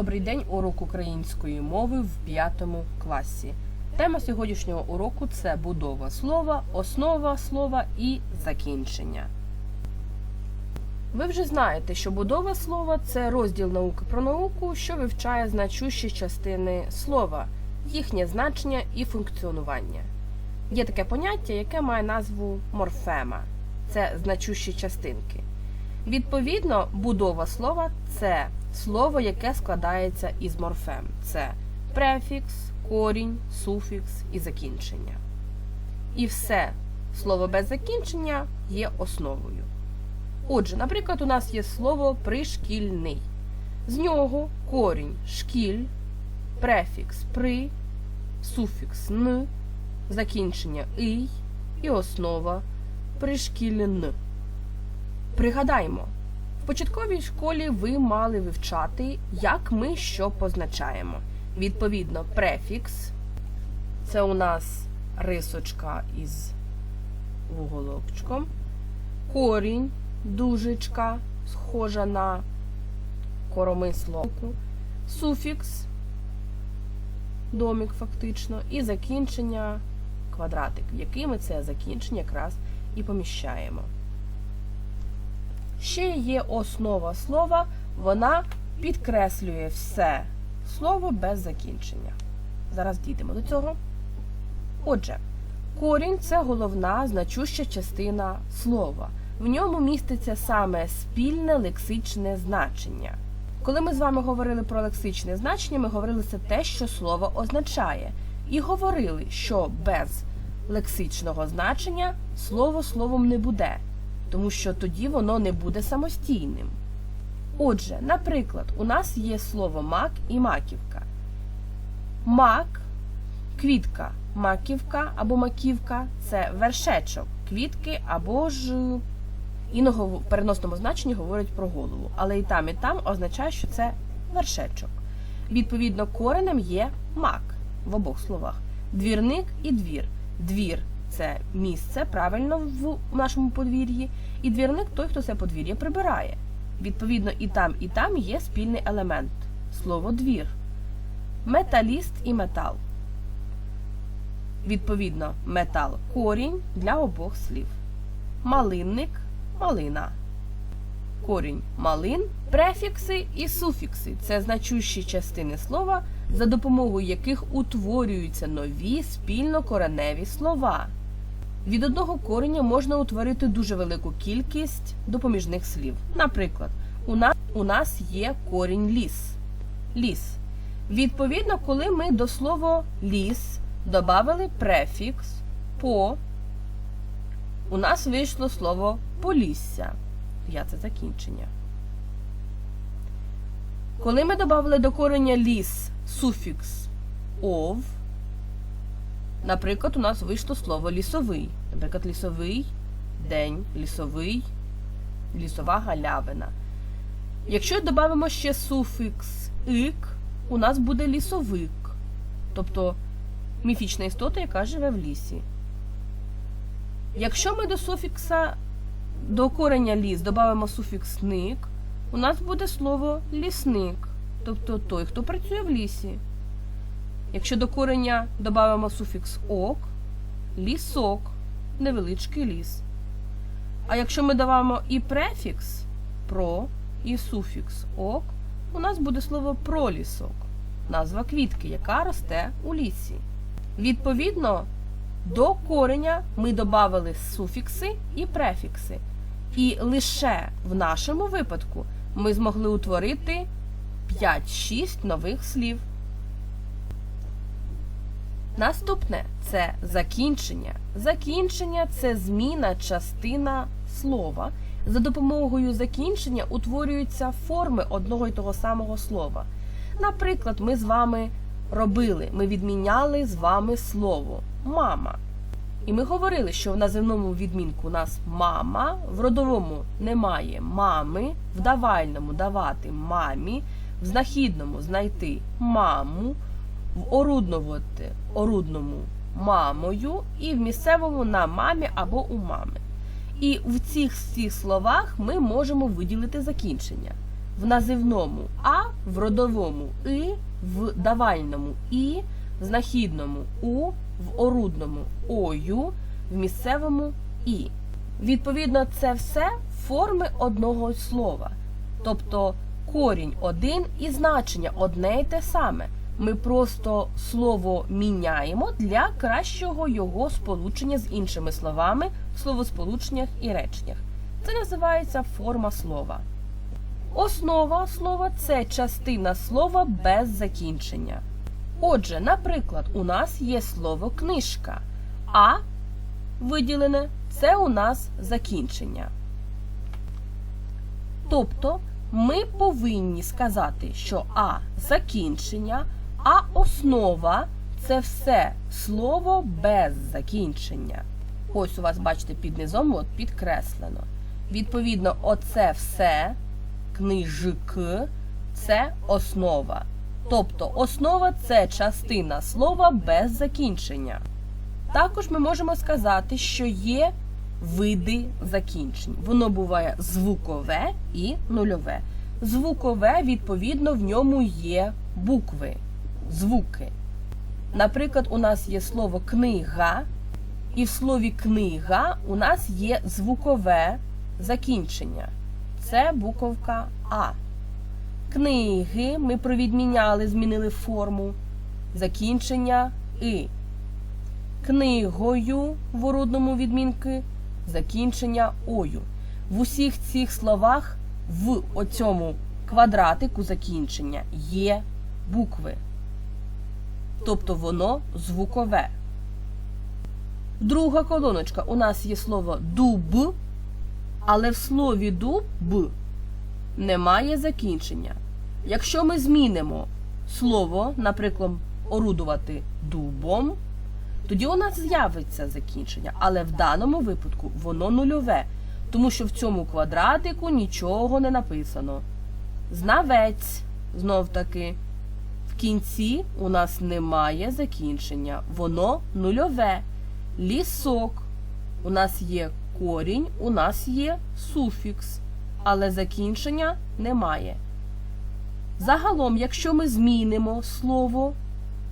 Добрий день, урок української мови в п'ятому класі. Тема сьогоднішнього уроку це будова слова, основа слова і закінчення. Ви вже знаєте, що будова слова це розділ науки про науку, що вивчає значущі частини слова, їхнє значення і функціонування. Є таке поняття, яке має назву морфема це значущі частинки. Відповідно, будова слова це слово, яке складається із морфем. Це префікс, корінь, суфікс і закінчення. І все слово без закінчення є основою. Отже, наприклад, у нас є слово пришкільний. З нього корінь шкіль, префікс при, суфікс н, закінчення ий і основа пришкільн. Пригадаймо, в початковій школі ви мали вивчати, як ми що позначаємо. Відповідно, префікс це у нас рисочка із вуголочком, корінь, дужечка, схожа на коромисло, суфікс, домик фактично, і закінчення квадратик, в який ми це закінчення якраз і поміщаємо. Ще є основа слова, вона підкреслює все слово без закінчення. Зараз дійдемо до цього. Отже, корінь це головна значуща частина слова. В ньому міститься саме спільне лексичне значення. Коли ми з вами говорили про лексичне значення, ми говорили це те, що слово означає, і говорили, що без лексичного значення слово словом не буде тому що тоді воно не буде самостійним. Отже, наприклад, у нас є слово мак і маківка. Мак, квітка, маківка або маківка це вершечок квітки або ж іного в переносному значенні говорять про голову. Але і там, і там означає, що це вершечок. Відповідно, коренем є мак в обох словах. Двірник і двір. Двір це місце правильно в нашому подвір'ї, і двірник той, хто це подвір'я прибирає. Відповідно, і там, і там є спільний елемент слово двір. Металіст і метал. Відповідно, метал корінь для обох слів. Малинник малина. Корінь малин, префікси і суфікси це значущі частини слова, за допомогою яких утворюються нові спільнокореневі слова. Від одного кореня можна утворити дуже велику кількість допоміжних слів. Наприклад, у нас, у нас є корінь ліс. Ліс. Відповідно, коли ми до слова ліс додали префікс по, у нас вийшло слово полісся. Я це закінчення. Коли ми додали до кореня ліс суфікс ов, Наприклад, у нас вийшло слово лісовий. Наприклад, лісовий день, лісовий, лісова галявина. Якщо додамо ще суфікс ик, у нас буде лісовик, тобто міфічна істота, яка живе в лісі. Якщо ми до суфікса, до корення ліс додамо суфікс ник, у нас буде слово лісник, тобто той, хто працює в лісі. Якщо до кореня додамо суфікс ок, лісок, невеличкий ліс. А якщо ми додамо і префікс про, і суфікс ок, у нас буде слово пролісок, назва квітки, яка росте у лісі. Відповідно, до кореня ми додали суфікси і префікси. І лише в нашому випадку ми змогли утворити 5-6 нових слів. Наступне це закінчення. Закінчення це зміна частина слова. За допомогою закінчення утворюються форми одного й того самого слова. Наприклад, ми з вами робили, ми відміняли з вами слово мама. І ми говорили, що в називному відмінку у нас мама, в родовому немає мами, в давальному давати мамі, в знахідному знайти маму в орудному, орудному мамою і в місцевому на мамі або у мами. І в цих всіх словах ми можемо виділити закінчення. В називному А в родовому и, в давальному і, в знахідному у, в орудному ою, в місцевому і. Відповідно, це все форми одного слова. Тобто корінь один і значення одне й те саме. Ми просто слово міняємо для кращого його сполучення з іншими словами в словосполученнях і реченнях. Це називається форма слова. Основа слова це частина слова без закінчення. Отже, наприклад, у нас є слово книжка, а виділене це у нас закінчення. Тобто ми повинні сказати, що А закінчення, а основа це все слово без закінчення. Ось у вас, бачите, під низом от підкреслено. Відповідно, оце все книжик це основа. Тобто основа це частина слова без закінчення. Також ми можемо сказати, що є види закінчень. Воно буває звукове і нульове. Звукове, відповідно, в ньому є букви, звуки. Наприклад, у нас є слово книга, і в слові книга у нас є звукове закінчення. Це буковка А. Книги ми провідміняли, змінили форму. Закінчення И. Книгою в орудному відмінки закінчення ою. В усіх цих словах в оцьому квадратику закінчення є букви. Тобто воно звукове. Друга колоночка у нас є слово дуб, але в слові дуб немає закінчення. Якщо ми змінимо слово, наприклад, орудувати дубом, тоді у нас з'явиться закінчення, але в даному випадку воно нульове, тому що в цьому квадратику нічого не написано. Знавець знов таки. Кінці у нас немає закінчення, воно нульове. Лісок. У нас є корінь, у нас є суфікс, але закінчення немає. Загалом, якщо ми змінимо слово,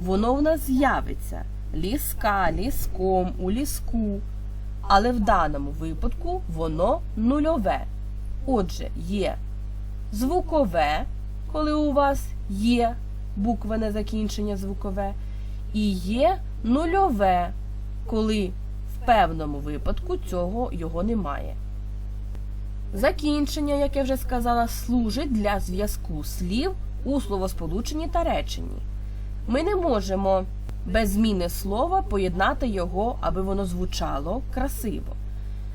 воно в нас з'явиться ліска, ліском, у ліску. Але в даному випадку воно нульове. Отже, є звукове, коли у вас є буквене закінчення звукове, і є нульове, коли в певному випадку цього його немає. Закінчення, як я вже сказала, служить для зв'язку слів у словосполученні та реченні. Ми не можемо без зміни слова поєднати його, аби воно звучало красиво.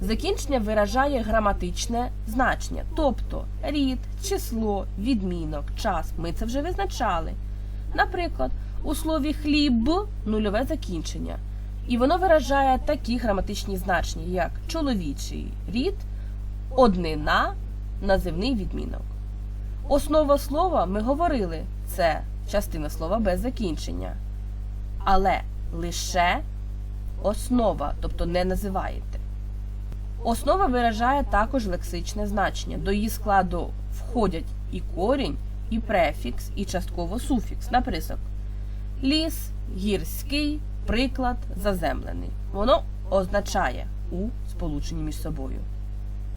Закінчення виражає граматичне значення, тобто рід, число, відмінок, час. Ми це вже визначали. Наприклад, у слові хліб нульове закінчення. І воно виражає такі граматичні значення, як чоловічий рід, однина, називний відмінок. Основа слова ми говорили це частина слова без закінчення. Але лише основа, тобто не називаєте. Основа виражає також лексичне значення. До її складу входять і корінь, і префікс, і частково суфікс. Наприклад, ліс, гірський, приклад, заземлений. Воно означає у сполученні між собою.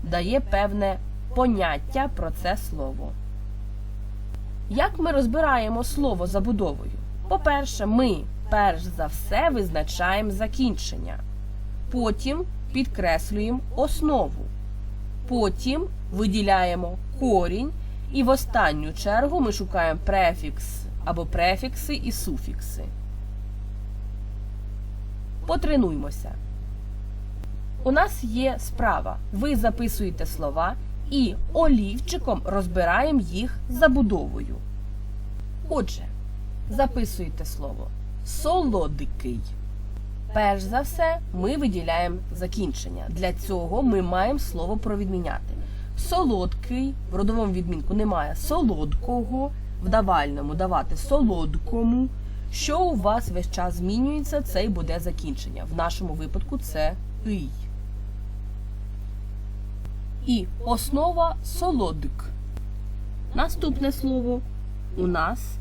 Дає певне поняття про це слово. Як ми розбираємо слово забудовою? По-перше, ми перш за все визначаємо закінчення. Потім підкреслюємо основу. Потім виділяємо корінь. І в останню чергу ми шукаємо префікс або префікси і суфікси. Потренуймося. У нас є справа. Ви записуєте слова і олівчиком розбираємо їх забудовою. Отже, записуєте слово солодкий. Перш за все, ми виділяємо закінчення. Для цього ми маємо слово провідміняти. Солодкий в родовому відмінку немає солодкого, в давальному давати солодкому. Що у вас весь час змінюється, це й буде закінчення. В нашому випадку це «ий». І основа солодик. Наступне слово у нас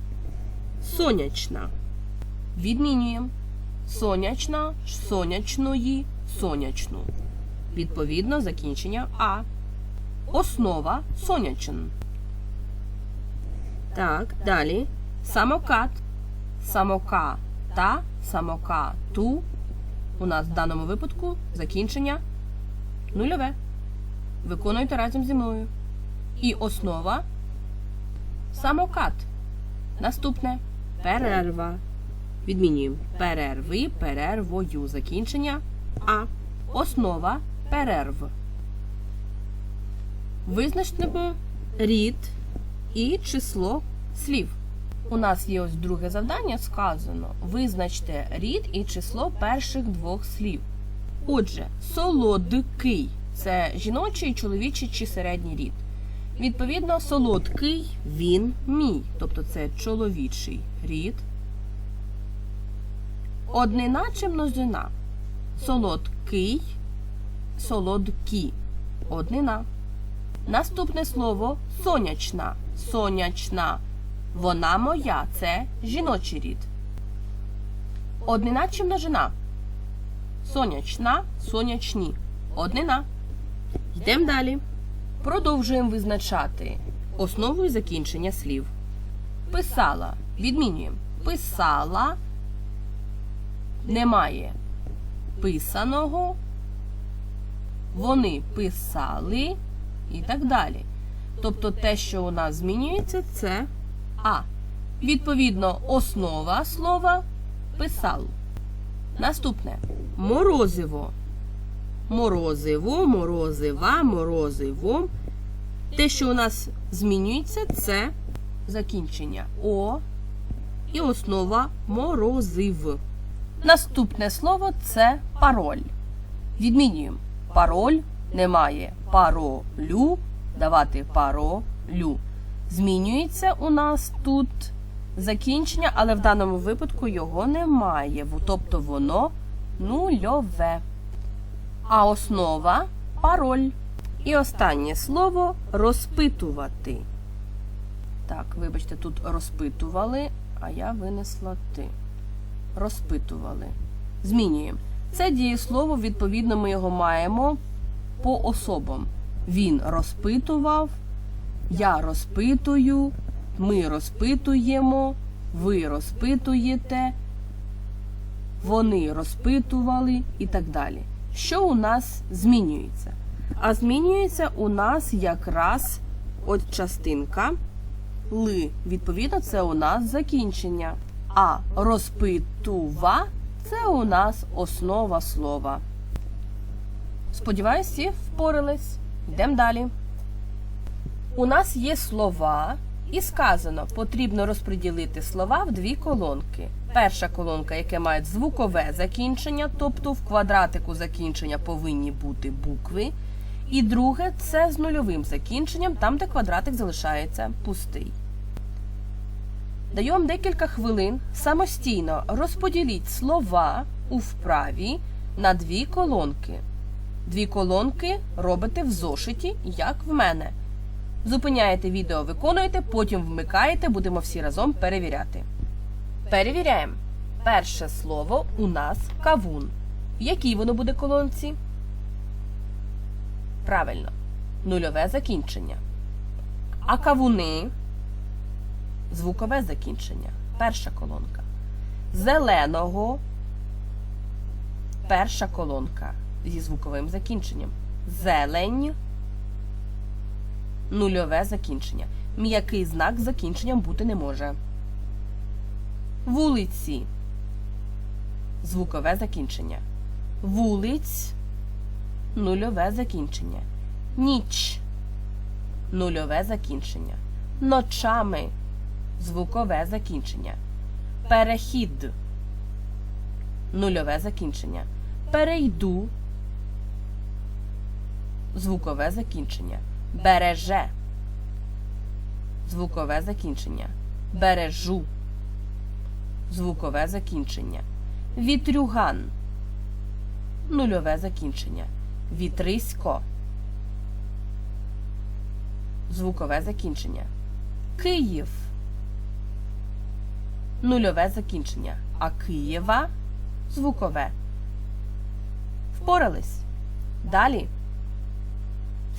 сонячна. Відмінюємо. Сонячна, сонячної, сонячну. Відповідно, закінчення А. Основа сонячен. Так, далі. Самокат. Самока та самокату. У нас в даному випадку закінчення нульове. Виконуйте разом зі мною. І основа самокат. Наступне перерва. Відмінюємо перерви, перервою. Закінчення А. Основа перерв. Визначимо рід і число слів. У нас є ось друге завдання сказано. Визначте рід і число перших двох слів. Отже, солодкий це жіночий, чоловічий чи середній рід. Відповідно, солодкий він мій, тобто це чоловічий рід. Однина чи множина. Солодкий, солодкі. Однина. Наступне слово сонячна. Сонячна. Вона моя це жіночий рід. Однина чи множина. Сонячна, сонячні. Однина. Йдемо далі. Продовжуємо визначати основу і закінчення слів. Писала. Відмінюємо. Писала. Немає писаного. Вони писали і так далі. Тобто те, що у нас змінюється, це А. Відповідно, основа слова писал. Наступне морозиво. Морозиво, морозива, морозиво. Те, що у нас змінюється, це закінчення О і основа морозив. Наступне слово це пароль. Відмінюємо. Пароль немає паролю. Давати паролю. Змінюється у нас тут закінчення, але в даному випадку його немає. Тобто воно нульове. А основа пароль. І останнє слово розпитувати. Так, вибачте, тут розпитували, а я винесла ти. Розпитували. Змінюємо. Це дієслово, відповідно, ми його маємо по особам. Він розпитував, я розпитую, ми розпитуємо, ви розпитуєте, вони розпитували і так далі. Що у нас змінюється? А змінюється у нас якраз от частинка ли. Відповідно, це у нас закінчення. А розпитува це у нас основа слова. Сподіваюсь, всі впорались. Йдемо далі. У нас є слова, і сказано, потрібно розподілити слова в дві колонки. Перша колонка, яке має звукове закінчення, тобто в квадратику закінчення повинні бути букви. І друге це з нульовим закінченням, там, де квадратик залишається пустий. Даю вам декілька хвилин. Самостійно розподіліть слова у вправі на дві колонки. Дві колонки робите в зошиті, як в мене. Зупиняєте відео, виконуєте, потім вмикаєте, будемо всі разом перевіряти. Перевіряємо. Перше слово у нас кавун. В якій воно буде колонці? Правильно. Нульове закінчення. А кавуни звукове закінчення. Перша колонка. Зеленого. Перша колонка зі звуковим закінченням. Зелень. Нульове закінчення. М'який знак закінченням бути не може. Вулиці. Звукове закінчення. Вулиць. Нульове закінчення. Ніч. Нульове закінчення. Ночами. Звукове закінчення. Перехід. Нульове закінчення. Перейду. Звукове закінчення. Береже. Звукове закінчення. Бережу. Звукове закінчення. Вітрюган. Нульове закінчення. Вітрисько. Звукове закінчення. Київ. нульове закінчення, а Києва звукове. Впорались. Далі.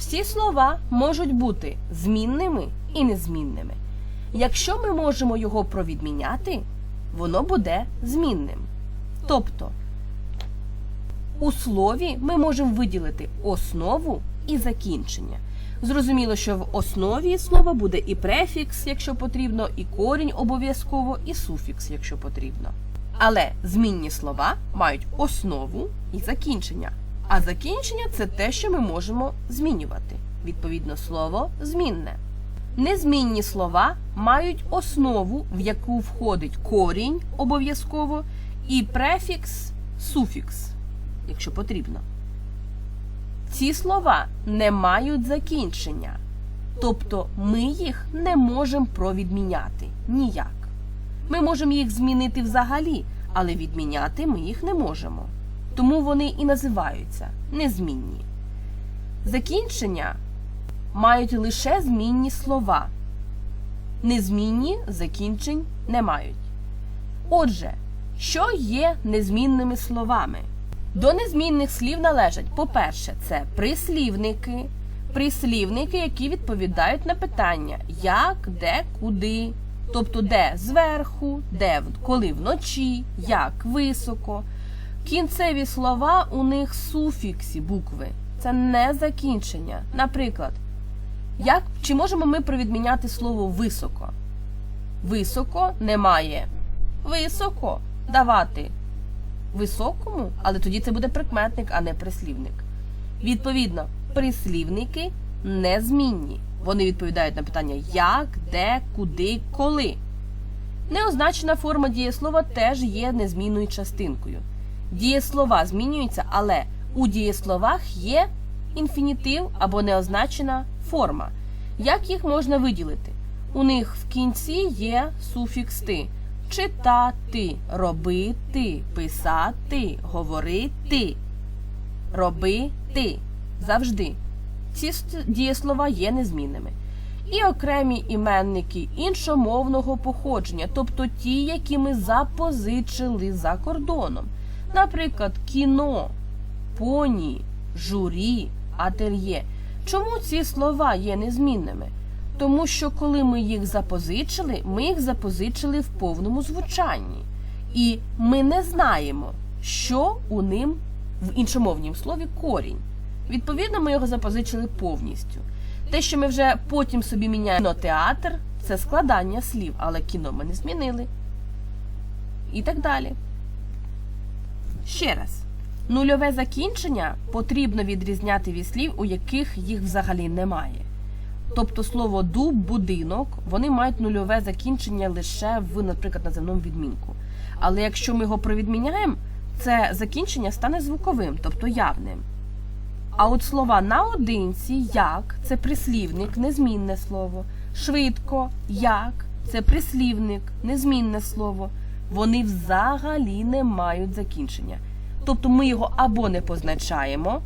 Всі слова можуть бути змінними і незмінними. Якщо ми можемо його провідміняти, воно буде змінним. Тобто у слові ми можемо виділити основу і закінчення. Зрозуміло, що в основі слова буде і префікс, якщо потрібно, і корінь обов'язково, і суфікс, якщо потрібно. Але змінні слова мають основу і закінчення. А закінчення це те, що ми можемо змінювати. Відповідно, слово змінне. Незмінні слова мають основу, в яку входить корінь обов'язково, і префікс, суфікс, якщо потрібно. Ці слова не мають закінчення, тобто ми їх не можемо провідміняти ніяк. Ми можемо їх змінити взагалі, але відміняти ми їх не можемо. Тому вони і називаються незмінні. Закінчення мають лише змінні слова. Незмінні закінчень не мають. Отже, що є незмінними словами? До незмінних слів належать, по-перше, це прислівники, прислівники, які відповідають на питання як, де, куди, тобто де зверху, де коли вночі, як високо. Кінцеві слова у них суфіксі букви. Це не закінчення. Наприклад, як, чи можемо ми провідміняти слово високо? Високо немає. Високо давати високому, але тоді це буде прикметник, а не прислівник. Відповідно, прислівники незмінні. Вони відповідають на питання як, де, куди, коли. Неозначена форма дієслова теж є незмінною частинкою. Дієслова змінюються, але у дієсловах є інфінітив або неозначена форма. Як їх можна виділити? У них в кінці є суфікс ти. Читати, робити, писати, говорити, робити. Завжди. Ці дієслова є незмінними. І окремі іменники іншомовного походження, тобто ті, які ми запозичили за кордоном. Наприклад, кіно, поні, журі, ательє. Чому ці слова є незмінними? Тому що коли ми їх запозичили, ми їх запозичили в повному звучанні. І ми не знаємо, що у ним в іншомовнім слові корінь. Відповідно, ми його запозичили повністю. Те, що ми вже потім собі міняємо кінотеатр, це складання слів, але кіно ми не змінили. І так далі. Ще раз. Нульове закінчення потрібно відрізняти від слів, у яких їх взагалі немає. Тобто слово дуб, будинок, вони мають нульове закінчення лише в, наприклад, наземному відмінку. Але якщо ми його провідміняємо, це закінчення стане звуковим, тобто явним. А от слова наодинці, як це прислівник, незмінне слово. Швидко, як це прислівник, незмінне слово. Вони взагалі не мають закінчення. Тобто ми його або не позначаємо,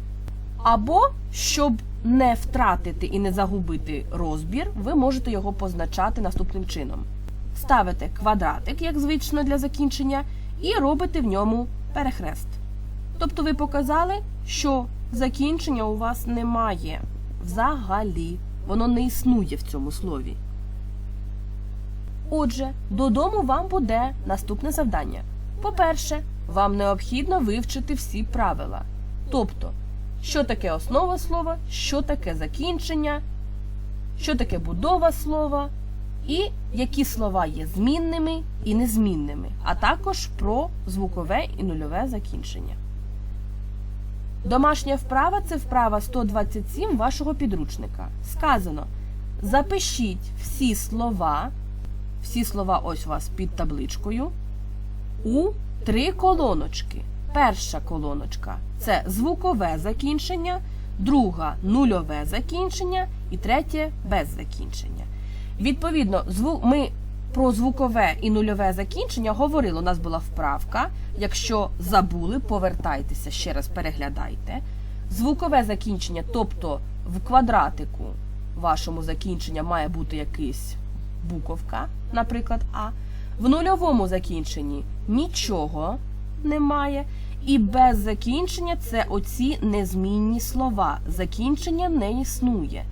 або щоб не втратити і не загубити розбір, ви можете його позначати наступним чином: ставите квадратик, як звично для закінчення, і робите в ньому перехрест. Тобто ви показали, що закінчення у вас немає взагалі, воно не існує в цьому слові. Отже, додому вам буде наступне завдання. По-перше, вам необхідно вивчити всі правила. Тобто, що таке основа слова, що таке закінчення, що таке будова слова, і які слова є змінними і незмінними, а також про звукове і нульове закінчення. Домашня вправа це вправа 127 вашого підручника. Сказано: запишіть всі слова, всі слова ось у вас під табличкою, у три колоночки. Перша колоночка це звукове закінчення, друга нульове закінчення і третє без закінчення. Відповідно, ми про звукове і нульове закінчення говорили. У нас була вправка. Якщо забули, повертайтеся ще раз переглядайте. Звукове закінчення, тобто в квадратику вашому закінчення має бути якийсь буковка, наприклад, А. В нульовому закінченні нічого немає. І без закінчення це оці незмінні слова. Закінчення не існує.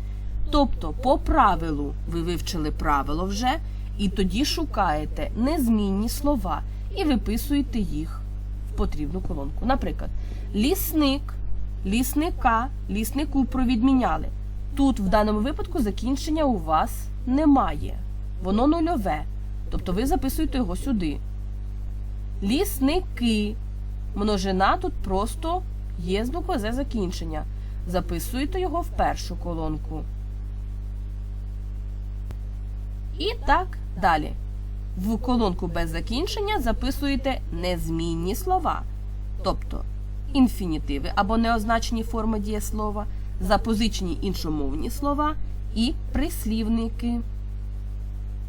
Тобто, по правилу ви вивчили правило вже, і тоді шукаєте незмінні слова і виписуєте їх в потрібну колонку. Наприклад, лісник, лісника, ліснику провідміняли. Тут в даному випадку закінчення у вас немає. Воно нульове. Тобто ви записуєте його сюди. Лісники. Множина тут просто є з букви «З» закінчення. Записуєте його в першу колонку. І так далі. В колонку без закінчення записуєте незмінні слова, тобто інфінітиви або неозначені форми дієслова, запозичені іншомовні слова і прислівники.